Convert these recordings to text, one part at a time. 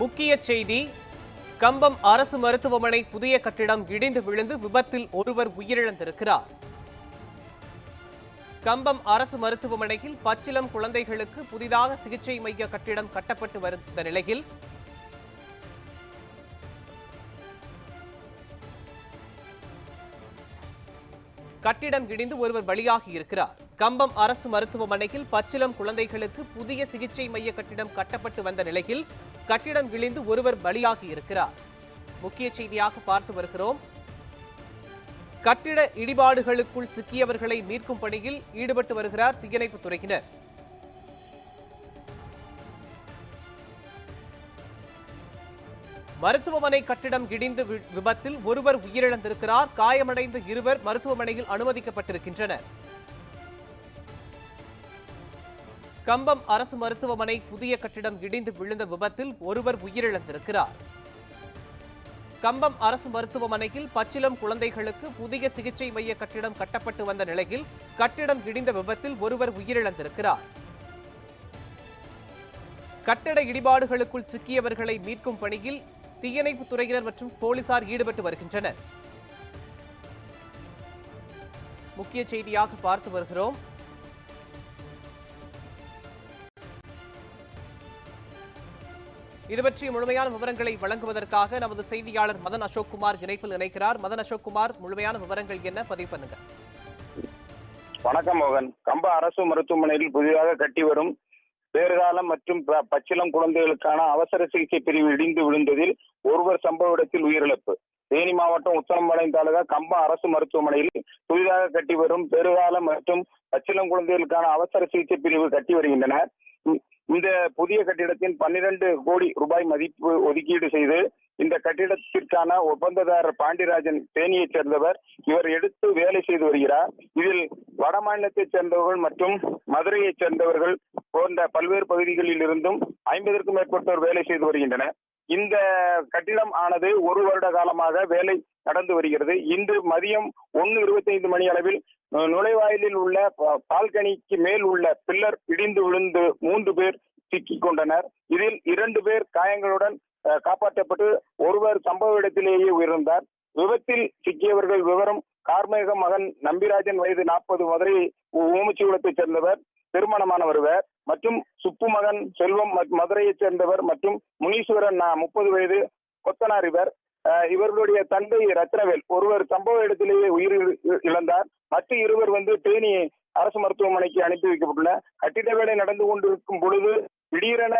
முக்கிய செய்தி கம்பம் அரசு மருத்துவமனை புதிய கட்டிடம் இடிந்து விழுந்து விபத்தில் ஒருவர் உயிரிழந்திருக்கிறார். கம்பம் அரசு மருத்துவமனையில் பச்சிலம் குழந்தைகளுக்கு புதிதாக சிகிச்சை மைய கட்டிடம் கட்டப்பட்டு வருந்த நிலையில் கட்டிடம் இடிந்து ஒருவர் பலியாகி இருக்கிறார். கம்பம் அரசு மருத்துவமனையில் பச்சிலம் குழந்தைகளுக்கு புதிய சிகிச்சை மைய கட்டிடம் கட்டப்பட்டு வந்த நிலையில் கட்டிடம் இடிந்து ஒருவர் பலியாகி இருக்கிறார். முக்கிய செய்தியாக பார்த்து வருகிறோம். கட்டிட இடிபாடுகளுக்குள் சிக்கியவர்களை மீட்கும் பணியில் ஈடுபட்டு வருகிறார் தீயணைப்பு துறையினர். மருத்துவமனை கட்டிடம் இடிந்து விபத்தில் ஒருவர் உயிரிழந்திருக்கிறார். காயமடைந்த இருவர் மருத்துவமனையில் அனுமதிக்கப்பட்டிருக்கின்றனர். கம்பம் அரசு மருத்துவமனை புதிய கட்டிடம் இடிந்து விழுந்த விபத்தில் ஒருவர் உயிரிழந்திருக்கிறார். கம்பம் அரசு மருத்துவமனையில் பச்சிலம் குழந்தைகளுக்கு புதிய சிகிச்சை மைய கட்டிடம் கட்டப்பட்டு வந்த நிலையில் கட்டிடம் இடிந்த விபத்தில் ஒருவர் உயிரிழந்திருக்கிறார். கட்டட இடிபாடுகளுக்குள் சிக்கியவர்களை மீட்கும் பணியில் தீயணைப்பு துறையினர் மற்றும் போலீசார் ஈடுபட்டு வருகின்றனர். முக்கிய செய்தியாக பார்த்து வருகிறோம். இது பற்றிய முழுமையான விவரங்களை வழங்குவதற்காக நமது செய்தியாளர் மதன் அசோக்குமார் இணைப்பில் இணைக்கிறார் மதன் அசோக்குமார் முழுமையான விவரங்கள் என்ன? பதிவு பண்ணுங்க. வணக்கம் மோகன். கம்ப அரசு மருத்துவமனையில் புதிதாக கட்டி வரும் பேறுகாலம் மற்றும் பச்சிளம் குழந்தைகளுக்கான அவசர சிகிச்சை பிரிவு இடிந்து விழுந்ததில் ஒருவர் சம்பவ இடத்தில் உயிரிழப்பு. தேனி மாவட்டம் உத்தரம்பாளையம் தாலுகா கம்பம் அரசு மருத்துவமனையில் புதிதாக கட்டி வரும் பெருகாலம் மற்றும் பச்சிளம் குழந்தைகளுக்கான அவசர சிகிச்சை பிரிவு கட்டி வருகின்றனர். இந்த புதிய கட்டிடத்தின் பன்னிரண்டு கோடி ரூபாய் மதிப்பு ஒதுக்கீடு செய்து இந்த கட்டிடத்திற்கான ஒப்பந்ததாரர் பாண்டிராஜன் தேனியைச் சேர்ந்தவர். இவர் எடுத்து வேலை செய்து வருகிறார். இதில் வட மாநிலத்தைச் சேர்ந்தவர்கள் மற்றும் மதுரையைச் சேர்ந்தவர்கள் போன்ற பல்வேறு பகுதிகளில் இருந்தும் ஐம்பதற்கும் மேற்பட்டோர் வேலை செய்து வருகின்றனர். இந்த கட்டிடம் ஆனது ஒரு வருட காலமாக வேலை நடந்து வருகிறது. இன்று மதியம் ஒன்று இருபத்தைந்து மணி அளவில் நுழைவாயிலில் உள்ள பால்கனிக்கு மேல் உள்ள பில்லர் இடிந்து விழுந்து மூன்று பேர் சிக்கிக் கொண்டனர். இதில் இரண்டு பேர் காயங்களுடன் காப்பாற்றப்பட்டு ஒருவர் சம்பவ இடத்திலேயே உயிரிழந்தார். விபத்தில் சிக்கியவர்கள் விவரம் கார்மேக மகன் நம்பிராஜன் வயது நாற்பது மதுரை ஊமச்சிகுளத்தைச் சேர்ந்தவர். திருமணமான ஒருவர் மற்றும் சுப்பு மகன் செல்வம் மதுரையைச் சேர்ந்தவர் மற்றும் முனீஸ்வரன் முப்பது வயது கொத்தனார் இவர். இவர்களுடைய தந்தை ரத்னவேல். ஒருவர் சம்பவ இடத்திலேயே உயிர் இழந்தார். மற்ற இருவர் வந்து தேனி அரசு மருத்துவமனைக்கு அனுப்பி வைக்கப்பட்டுள்ள கட்டிட வேலை நடந்து கொண்டிருக்கும் பொழுது திடீரென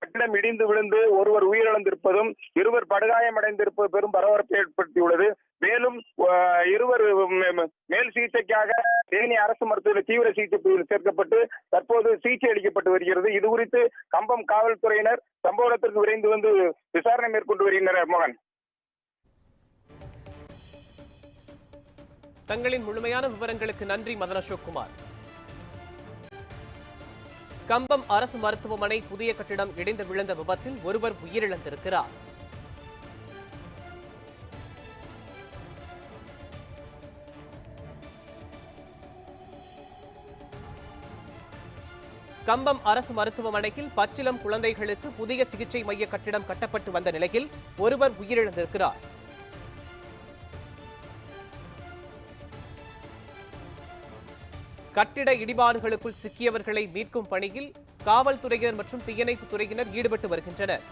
கட்டிடம் இடிந்து விழுந்து ஒருவர் உயிரிழந்திருப்பதும் இருவர் படுகாயமடைந்திருப்பது பெரும் பரபரப்பை ஏற்படுத்தியுள்ளது. மேலும் இருவர் மேல் சிகிச்சைக்காக தேனி அரசு மருத்துவ தீவிர சிகிச்சை பிரிவில் சேர்க்கப்பட்டு தற்போது சிகிச்சை அளிக்கப்பட்டு வருகிறது. இது குறித்து கம்பம் காவல்துறையினர் சம்பவ இடத்திற்கு விரைந்து வந்து விசாரணை மேற்கொண்டு வருகின்றனர் மோகன். தங்களின் முழுமையான விவரங்களுக்கு நன்றி மதன் அசோக்குமார் கம்பம் அரசு மருத்துவமனை புதிய கட்டிடம் இடிந்து விழுந்த விபத்தில் ஒருவர் உயிரிழந்திருக்கிறார். கம்பம் அரசு மருத்துவமனையில் பச்சிலம் குழந்தைகளுக்கு புதிய சிகிச்சை மைய கட்டிடம் கட்டப்பட்டு வந்த நிலையில் ஒருவர் உயிரிழந்திருக்கிறார். கட்டிட இடிபாடுகளுக்குள் சிக்கியவர்களை மீட்கும் பணியில் காவல்துறையினர் மற்றும் தீயணைப்பு துறையினர் ஈடுபட்டு வருகின்றனர்.